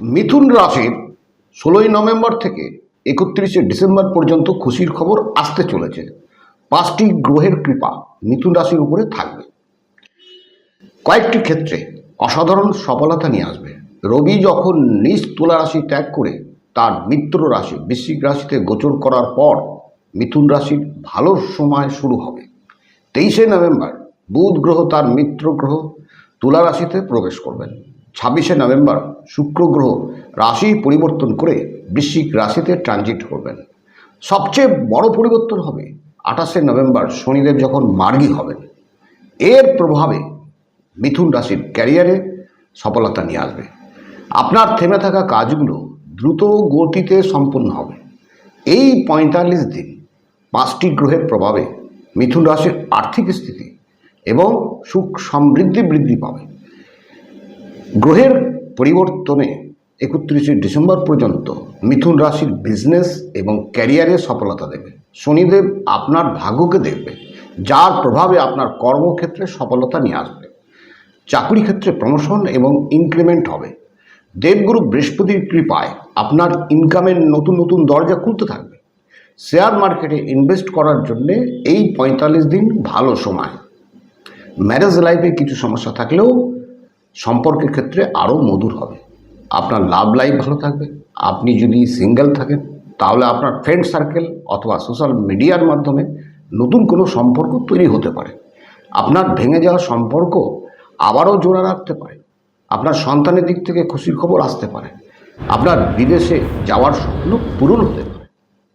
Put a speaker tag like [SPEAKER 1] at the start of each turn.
[SPEAKER 1] মিথুন রাশির ষোলোই নভেম্বর থেকে একত্রিশে ডিসেম্বর পর্যন্ত খুশির খবর আসতে চলেছে। পাঁচটি গ্রহের কৃপা মিথুন রাশির উপরে থাকবে। কয়েকটি ক্ষেত্রে অসাধারণ সফলতা নিয়ে আসবে। রবি যখন নিজ তুলা রাশি ত্যাগ করে, তার মিত্র রাশি বৃশ্চিক রাশিতে গোচর করার পর মিথুন রাশির ভালো সময় শুরু হবে। তেইশে নভেম্বর বুধ গ্রহ তার মিত্র গ্রহ তুলা রাশিতে প্রবেশ করবেন। ছাব্বিশে নভেম্বর শুক্র গ্রহ রাশি পরিবর্তন করে বৃশ্চিক রাশিতে ট্রানজিট করবেন। সবচেয়ে বড় পরিবর্তন হবে আঠাশে নভেম্বর শনিদেব যখন মার্গী হবেন। এর প্রভাবে মিথুন রাশির ক্যারিয়ারে সফলতা নিয়ে আসবে। আপনার থেমে থাকা কাজগুলো দ্রুত গতিতে সম্পন্ন হবে। এই পঁয়তাল্লিশ দিন পাঁচটি গ্রহের প্রভাবে মিথুন রাশির আর্থিক স্থিতি এবং সুখ সমৃদ্ধি বৃদ্ধি পাবে। গ্রহের পরিবর্তনে একত্রিশে ডিসেম্বর পর্যন্ত মিথুন রাশির বিজনেস এবং ক্যারিয়ারে সফলতা দেবে। শনিদেব আপনার ভাগ্যকে দেখবে, যার প্রভাবে আপনার কর্মক্ষেত্রে সফলতা নিয়ে আসবে। চাকরি ক্ষেত্রে প্রমোশন এবং ইনক্রিমেন্ট হবে। দেবগুরু বৃহস্পতির কৃপায় আপনার ইনকামের নতুন নতুন দরজা খুলতে থাকবে। শেয়ার মার্কেটে ইনভেস্ট করার জন্যে এই পঁয়তাল্লিশ দিন ভালো সময়। ম্যারেজ লাইফে কিছু সমস্যা থাকলেও সম্পর্কের ক্ষেত্রে আরও মধুর হবে। আপনার লাভ লাইফ ভালো থাকবে। আপনি যদি সিঙ্গেল থাকেন, তাহলে আপনার ফ্রেন্ড সার্কেল অথবা সোশ্যাল মিডিয়ার মাধ্যমে নতুন কোনো সম্পর্ক তৈরি হতে পারে। আপনার ভেঙে যাওয়া সম্পর্ক আবারও জোড়া রাখতে পারে। আপনার সন্তানের দিক থেকে খুশির খবর আসতে পারে। আপনার বিদেশে যাওয়ার স্বপ্ন পূরণ হতে পারে।